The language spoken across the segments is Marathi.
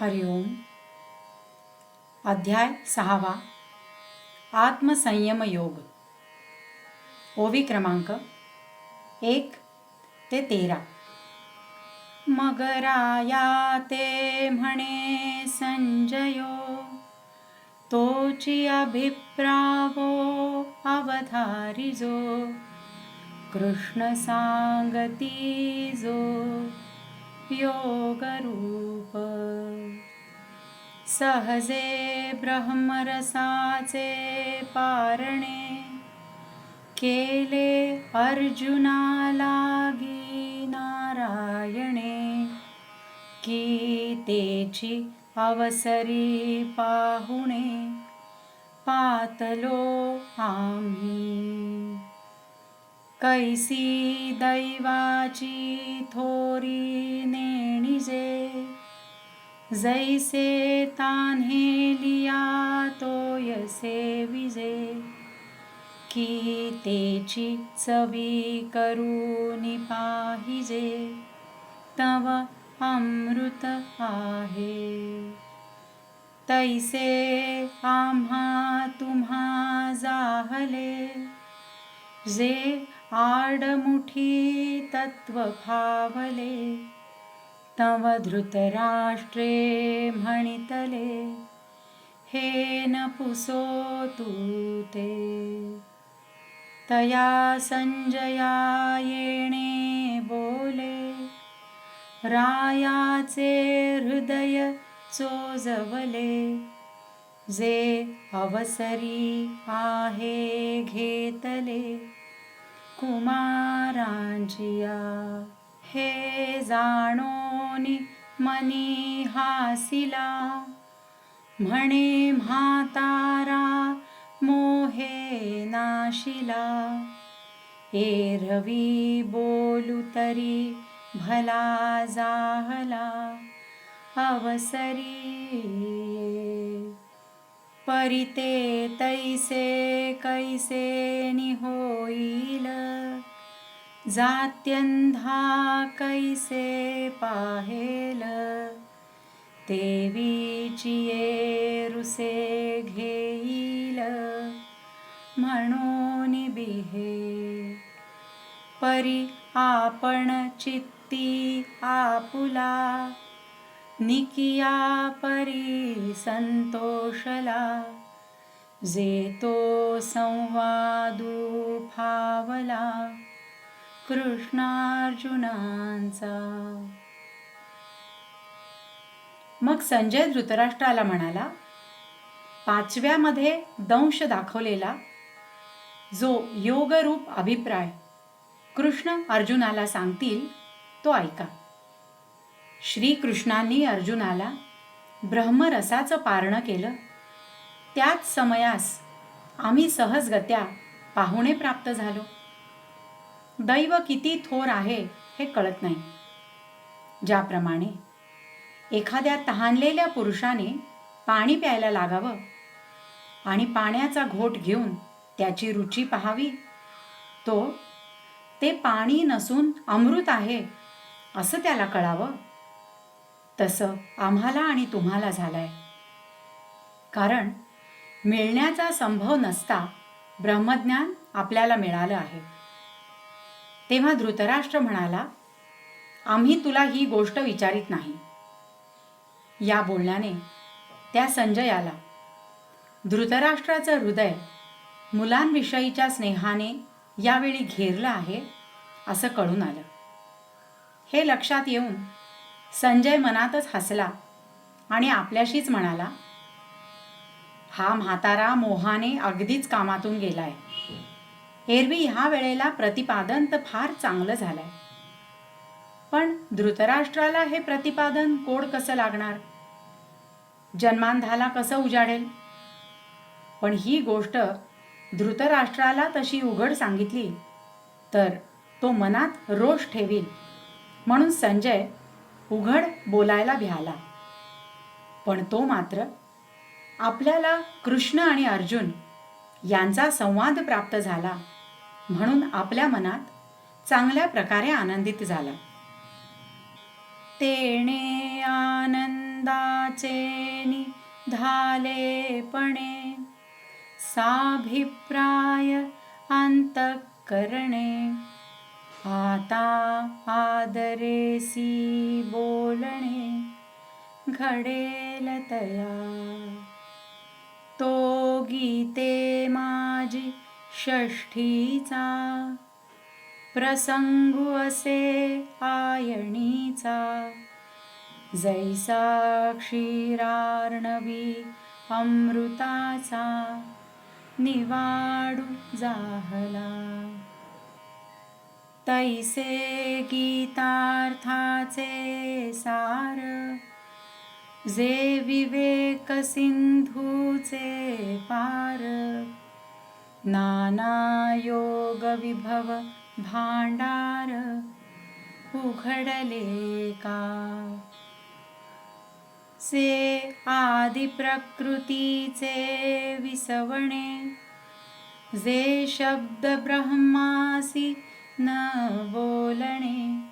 हरिओम. अध्याय सहावा. आत्मसंयम योग ओवी क्रमांक एक ते तेरा. मगराया ते म्हणे संजयो तोची अभिप्रावो अवधारिजो कृष्ण सांगती जो योगरूप। सहजे ब्रह्मरसाचे पारणे केले अर्जुना लागी नारायणे की तेची अवसरी पाहुणे पातलो आम्ही। कैसी दैवाची थोरी नेणिजे जैसे तान्हे लिया तोयसे विजे की तेची चवी करूनी पाहिजे तव अमृत आहे. तैसे आम्हा तुम्हा जाहले जे आडमुठी तत्व फावले तव धृतराष्ट्रे म्हणितले हे न पुसो तू ते। तया संजया येणे बोले रायाचे हृदय चोजवले जे अवसरी आहे घेतले। कुमारांजिया हे जाणोनी मनी हासिला। म्हणे म्हातारा मोहे नाशिला। एरवी बोलू तरी भला जाहला। अवसरी परिते तैसे कैसे निहोईल जात्यंधा कैसे पाहेल? देवीची रुसे घेईल? म्हणून बिहे. परी आपण चित्ती आपुला निकिया परी संतोषला जे तो संवादू फावला कृष्णार्जुनांचा. मग संजय धृतराष्ट्राला म्हणाला पाचव्यामध्ये दंश दाखवलेला जो योगरूप अभिप्राय कृष्ण अर्जुनाला सांगतील तो ऐका. श्रीकृष्णांनी अर्जुनाला ब्रह्मरसाचं पारणं केलं. त्याच समयास आम्ही सहजगत्या पाहुणे प्राप्त झालो. दैव किती थोर आहे हे कळत नाही. ज्याप्रमाणे एखाद्या तहानलेल्या पुरुषाने पाणी प्यायला लागावं आणि पाण्याचा घोट घेऊन त्याची रुची पहावी तो ते पाणी नसून अमृत आहे असं त्याला कळावं. तसं आम्हाला आणि तुम्हाला झालंय. कारण मिळण्याचा संभव नसता ब्रह्मज्ञान आपल्याला मिळालं आहे. तेव्हा धृतराष्ट्र म्हणाला आम्ही तुला ही गोष्ट विचारित नाही. या बोलण्याने त्या संजयाला धृतराष्ट्राचं हृदय मुलांविषयीच्या स्नेहाने यावेळी घेरलं आहे असं कळून आलं. हे लक्षात येऊन संजय मनातच हसला आणि आपल्याशीच म्हणाला हा म्हातारा मोहाने अगदीच कामातून गेलाय. एरवी ह्या वेळेला प्रतिपादन तर फार चांगलं झालंय. पण धृतराष्ट्राला हे प्रतिपादन कोड कसं लागणार? जन्मांधाला कसं उजाडेल? पण ही गोष्ट धृतराष्ट्राला तशी उघड सांगितली तर तो मनात रोष ठेवील. म्हणून संजय उघड बोलायला भ्याला. पण तो मात्र आपल्याला कृष्ण आणि अर्जुन यांचा संवाद प्राप्त झाला म्हणून आपल्या मनात चांगल्या प्रकारे आनंदित झाला. तेणे आनंदाचे निधालेपणे साभिप्राय अंतःकरणे आता आदरेसी बोलणे घडेल तया. तो गीते माझी षष्ठीचा प्रसंगू असे आयणीचा. जैसा क्षीरार्णवी अमृताचा निवाडू जाहला. तैसे गीतार्थाचे सार जे विवेक सिंधूचे पार नाना योग विभव भांडार उघडले का? से आदि प्रकृतीचे विसवणे जे शब्द ब्रह्मासी न बोलणे.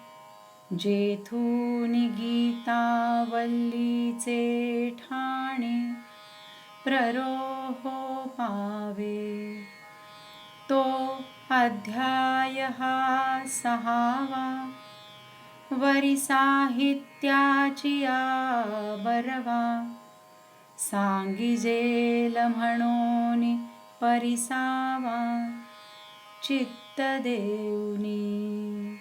जेथून गीतावल्लीचे ठाणे प्ररोहो पावे. तो अध्याय हा सहावा. वरी साहित्याची आ बरवा सांगिजेल म्हणून परिसावा. चित्त देऊनी.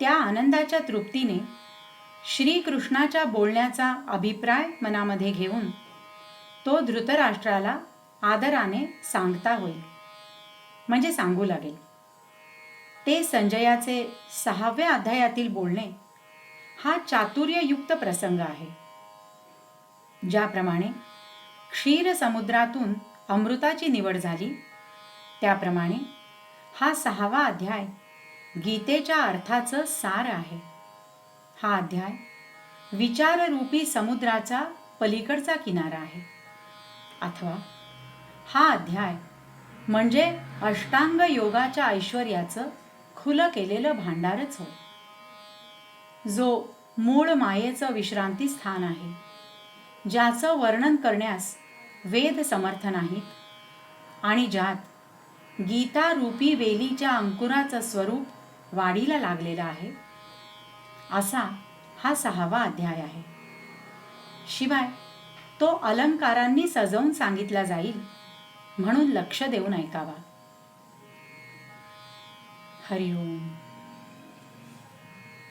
त्या आनंदाच्या तृप्तीने श्रीकृष्णाच्या बोलण्याचा अभिप्राय मनामध्ये घेऊन तो धृतराष्ट्राला आदराने सांगता होईल. म्हणजे सांगू लागेल. ते संजयाचे सहाव्या अध्यायातील बोलणे हा चातुर्ययुक्त प्रसंग आहे. ज्याप्रमाणे क्षीर समुद्रातून अमृताची निवड झाली त्याप्रमाणे हा सहावा अध्याय गीतेच्या अर्थाचं सार आहे. हा अध्याय विचाररूपी समुद्राचा पलीकडचा किनारा आहे. अथवा हा अध्याय म्हणजे अष्टांग योगाच्या ऐश्वर्याचं खुलं केलेलं भांडारच हो जो मूळ मायेचं विश्रांती स्थान आहे ज्याचं वर्णन करण्यास वेद समर्थ नाहीत आणि ज्यात गीता रूपी वेलीच्या अंकुराचं स्वरूप वाढीला लागलेलं आहे. असा हा सहावा अध्याय आहे. शिवाय तो अलंकारांनी सजवून सांगितला जाईल म्हणून लक्ष देऊन ऐकावा. हरिओम.